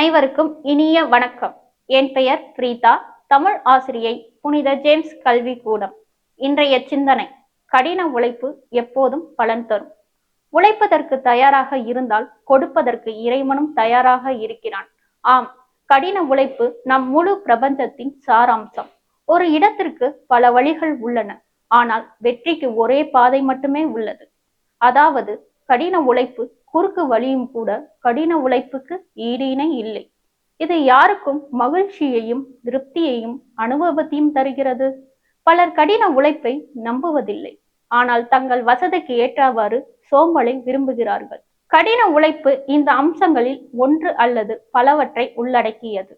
அனைவருக்கும் இனிய வணக்கம். என் பெயர் பிரீதா. தமிழ் ஆசிரியை புனித ஜேம்ஸ் கல்வி கூடம் இன்றைய சிந்தனை கடின உழைப்பு எப்போதும் பலன் தரும். உழைப்பதற்கு தயாராக இருந்தால் கொடுப்பதற்கு இறைவனும் தயாராக இருக்கிறான். ஆம் கடின உழைப்பு நம் முழு பிரபஞ்சத்தின் சாராம்சம். ஒரு இடத்திற்கு பல வழிகள் உள்ளன. ஆனால் வெற்றிக்கு ஒரே பாதை மட்டுமே உள்ளது. அதாவது கடின உழைப்பு குறுக்கு வழியும் கூட கடின உழைப்புக்கு ஈடு இணை இல்லை. இது யாருக்கும் மகிழ்ச்சியையும் திருப்தியையும் அனுபவத்தையும் தருகிறது? பலர் கடின உழைப்பை நம்புவதில்லை. ஆனால் தங்கள் வசதிக்கு ஏற்றவாறு சோம்பலை விரும்புகிறார்கள். கடின உழைப்பு இந்த அம்சங்களில் ஒன்று அல்லது பலவற்றை உள்ளடக்கியது.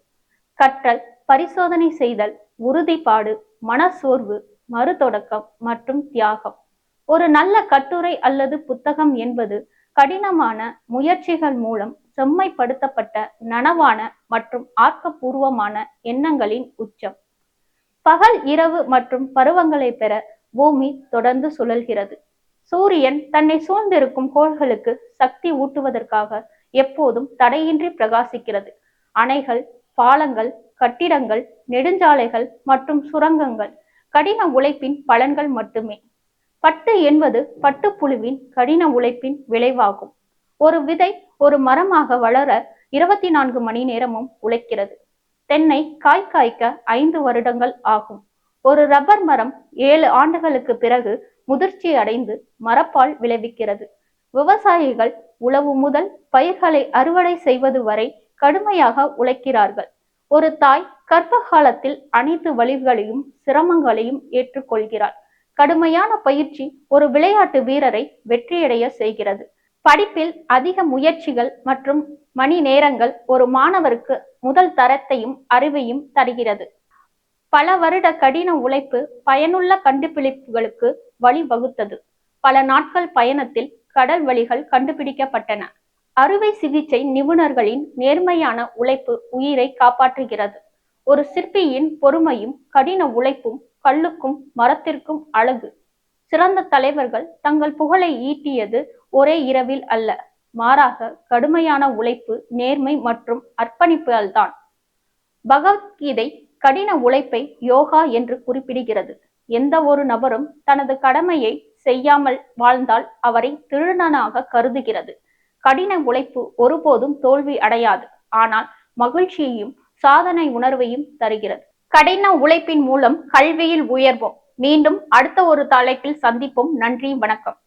கற்றல் பரிசோதனை செய்தல் உறுதிப்பாடு மனசோர்வு மறுதொடக்கம் மற்றும் தியாகம். ஒரு நல்ல கட்டுரை அல்லது புத்தகம் என்பது கடினமான முயற்சிகள் மூலம் செம்மைப்படுத்தப்பட்ட நனவான மற்றும் ஆக்கப்பூர்வமான எண்ணங்களின் உச்சம். பகல் இரவு மற்றும் பருவங்களை பெற பூமி தொடர்ந்து சுழல்கிறது. சூரியன் தன்னை சூழ்ந்திருக்கும் கோள்களுக்கு சக்தி ஊட்டுவதற்காக எப்போதும் தடையின்றி பிரகாசிக்கிறது. அணைகள் பாலங்கள் கட்டிடங்கள் நெடுஞ்சாலைகள் மற்றும் சுரங்கங்கள் கடின உழைப்பின் பலன்கள் மட்டுமே. பட்டு என்பது பட்டுப்புழுவின் கடின உழைப்பின் விளைவாகும். ஒரு விதை ஒரு மரமாக வளர இருபத்தி நான்கு மணி நேரமும் உழைக்கிறது. தென்னை காய் காய்க்க ஐந்து வருடங்கள் ஆகும். ஒரு ரப்பர் மரம் ஏழு ஆண்டுகளுக்கு பிறகு முதிர்ச்சி அடைந்து மரப்பால் விளைவிக்கிறது. விவசாயிகள் உழவு முதல் பயிர்களை அறுவடை செய்வது வரை கடுமையாக உழைக்கிறார்கள். ஒரு தாய் கர்ப்ப காலத்தில் அனைத்து வழிகளையும் சிரமங்களையும் ஏற்றுக்கொள்கிறாள். கடுமையான பயிற்சி ஒரு விளையாட்டு வீரரை வெற்றியடைய செய்கிறது. படிப்பில் அதிக முயற்சிகள் மற்றும் மணி நேரங்கள் ஒரு மாணவருக்கு முதல் தரத்தையும் அறிவையும் தருகிறது. பல வருட கடின உழைப்பு பயனுள்ள கண்டுபிடிப்புகளுக்கு வழிவகுத்தது. பல நாட்கள் பயணத்தில் கடல் வழிகள் கண்டுபிடிக்கப்பட்டன. அறுவை சிகிச்சை நிபுணர்களின் நேர்மையான உழைப்பு உயிரை காப்பாற்றுகிறது. ஒரு சிற்பியின் பொறுமையும் கடின உழைப்பும் கல்லுக்கும் மரத்திற்கும் அழகு. சிறந்த தலைவர்கள் தங்கள் புகழை ஈட்டியது ஒரே இரவில் அல்ல மாறாக கடுமையான உழைப்பு நேர்மை மற்றும் அர்ப்பணிப்புகள் தான். பகவத்கீதை கடின உழைப்பை யோகா என்று குறிப்பிடுகிறது. எந்த ஒரு நபரும் தனது கடமையை செய்யாமல் வாழ்ந்தால் அவரை திருடனாக கருதுகிறது. கடின உழைப்பு ஒருபோதும் தோல்வி அடையாது ஆனால் மகிழ்ச்சியையும் சாதனை உணர்வையும் தருகிறது. கடின உழைப்பின் மூலம் கல்வியில் உயர்வோம். மீண்டும் அடுத்த ஒரு தலைப்பில் சந்திப்போம். நன்றி வணக்கம்.